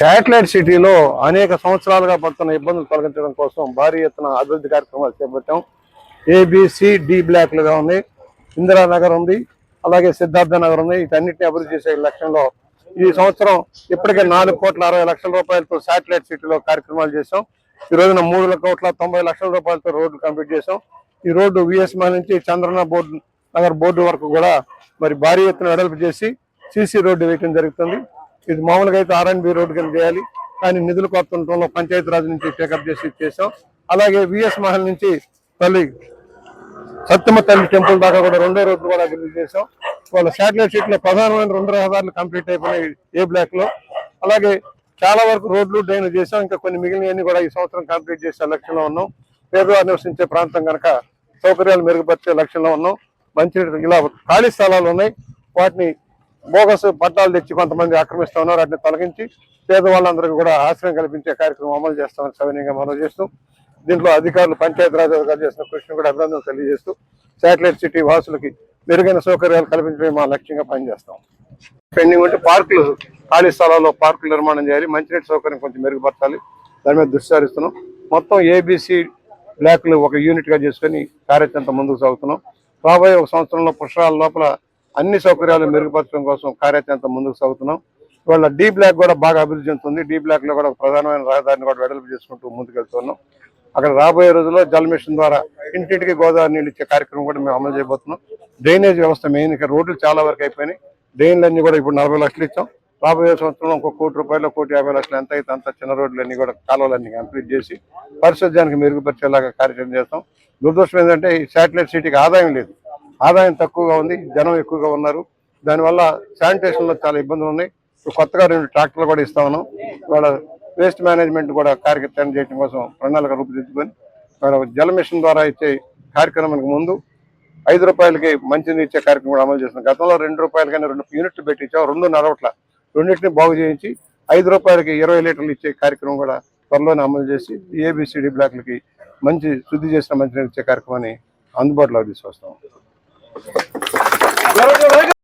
Satellite సిటీలో అనేక సంవత్సరాలుగా పడుతున్న ఇబ్బందులు తొలగించడం కోసం భారీ ఎత్తున అభివృద్ధి కార్యక్రమాలు చేపట్టాం. ఏబిసి డి బ్లాక్లుగా ఉంది. ఇందిరానగర్ ఉంది. అలాగే సిద్ధార్థ నగర్ ఉంది. వీటన్నిటిని అభివృద్ధి చేసే లక్ష్యంలో ఈ సంవత్సరం ఇప్పటికే నాలుగు కోట్ల అరవై లక్షల రూపాయలతో శాటిలైట్ సిటీలో కార్యక్రమాలు చేశాం. ఈ రోజున మూడు కోట్ల తొంభై లక్షల రూపాయలతో రోడ్లు కంప్లీట్ చేశాం. ఈ రోడ్డు విఎస్మా నుంచి చంద్రన బోర్డు నగర్ బోర్డు వరకు కూడా మరి భారీ ఎత్తున వెడల్పు చేసి సీసీ రోడ్డు వేయటం జరుగుతుంది. ఇది మామూలుగా అయితే ఆర్ఎన్బి రోడ్డు కింద చేయాలి. కానీ నిధులు కొత్త ఉండటంలో పంచాయతీరాజ్ నుంచి టేకప్ చేసి చేసాం అలాగే విఎస్ మహల్ నుంచి తల్లి సత్యమ తల్లి టెంపుల్ దాకా కూడా రెండో రోడ్డు కూడా అభివృద్ధి చేసాం వాళ్ళ శాటిలైట్ సీట్లో ప్రధానమైన రెండు రహదారులు కంప్లీట్ అయిపోయినాయి ఏ బ్లాక్లో అలాగే చాలా వరకు రోడ్లు డ్రైన్ చేసాం ఇంకా కొన్ని మిగిలినవన్నీ కూడా ఈ సంవత్సరం కంప్లీట్ చేసే లక్ష్యంలో ఉన్నాం. పేదవారు నివసించే ప్రాంతం కనుక సౌకర్యాలు మెరుగుపరిచే లక్ష్యంలో ఉన్నాం. మంచి ఇలా ఖాళీ స్థలాలు ఉన్నాయి. వాటిని బోగస్ పట్టాలు తెచ్చి కొంతమంది ఆక్రమిస్తా ఉన్నారు. వాటిని తొలగించి పేదవాళ్ళందరికీ కూడా ఆశ్రయం కల్పించే కార్యక్రమం అమలు చేస్తామని సవినీయంగా మనం చేస్తూ దీంట్లో అధికారులు పంచాయతీరాజ్ అధికారులు చేసిన కృషిని కూడా అభినందనలు తెలియజేస్తూ శాటిలైట్ సిటీ వాసులకి మెరుగైన సౌకర్యాలు కల్పించడమే మా లక్ష్యంగా పనిచేస్తాం. పెండింగ్ ఉంటే పార్కులు ఖాళీ స్థలాల్లో పార్కులు నిర్మాణం చేయాలి. మంచినీటి సౌకర్యం కొంచెం మెరుగుపరచాలి. దాని మీద దృష్టి సారిస్తున్నాం. మొత్తం ఏబీసీ బ్లాక్లు ఒక యూనిట్గా చేసుకొని కార్యాచరణ ముందుకు సాగుతున్నాం. రాబోయే ఒక సంవత్సరంలో పుష్కరాల లోపల అన్ని సౌకర్యాలు మెరుగుపరచడం కోసం కార్యాచరణ ముందుకు సాగుతున్నాం. ఇవాళ డీ బ్లాక్ కూడా బాగా అభివృద్ధి చెందుతుంది. డీ బ్లాక్లో కూడా ప్రధానమైన రహదారిని కూడా వెడల్పు చేసుకుంటూ ముందుకెళ్తున్నాం అక్కడ రాబోయే రోజుల్లో జల మిషన్ ద్వారా ఇంటింటికి గోదావరి నీళ్ళు ఇచ్చే కార్యక్రమం కూడా మేము అమలు చేయబోతున్నాం. డ్రైనేజ్ వ్యవస్థ మెయిన్ ఇక్కడ రోడ్లు చాలా వరకు అయిపోయినాయి. డ్రైన్లన్నీ కూడా ఇప్పుడు నలభై లక్షలు ఇచ్చాం. రాబోయే సంవత్సరంలో ఇంకో కోటి రూపాయలు కోటి యాభై లక్షలు ఎంత అయితే అంత చిన్న రోడ్లన్నీ కూడా కాలువలన్నీ కంప్లీట్ చేసి పరిశుద్ధ్యానికి మెరుగుపరిచేలాగా కార్యక్రమం చేస్తాం. దురదృష్టం ఏంటంటే ఈ శాటిలైట్ సిటీకి ఆదాయం లేదు. ఆదాయం తక్కువగా ఉంది జనం ఎక్కువగా ఉన్నారు. దానివల్ల శానిటేషన్లో చాలా ఇబ్బందులు ఉన్నాయి. కొత్తగా రెండు ట్రాక్టర్లు కూడా ఇస్తా ఉన్నాం. ఇవాళ వేస్ట్ మేనేజ్మెంట్ కూడా కార్యక్రమం చేయడం కోసం ప్రణాళిక రూపుదిద్దుకొని జల మిషన్ ద్వారా ఇచ్చే కార్యక్రమానికి ముందు ఐదు రూపాయలకి మంచినీరు ఇచ్చే కార్యక్రమం కూడా అమలు చేస్తున్నాం. గతంలో రెండు రూపాయలకైనా రెండు యూనిట్లు పెట్టించాం రెండు నడవట్ల. రెండింటిని బాగు చేయించి ఐదు రూపాయలకి ఇరవై లీటర్లు ఇచ్చే కార్యక్రమం కూడా త్వరలోనే అమలు చేసి ఏబిసిడి బ్లాక్లకి మంచి శుద్ధి చేసిన మంచినీరు ఇచ్చే కార్యక్రమాన్ని అందుబాటులోకి తీసుకొస్తాం. Agora eu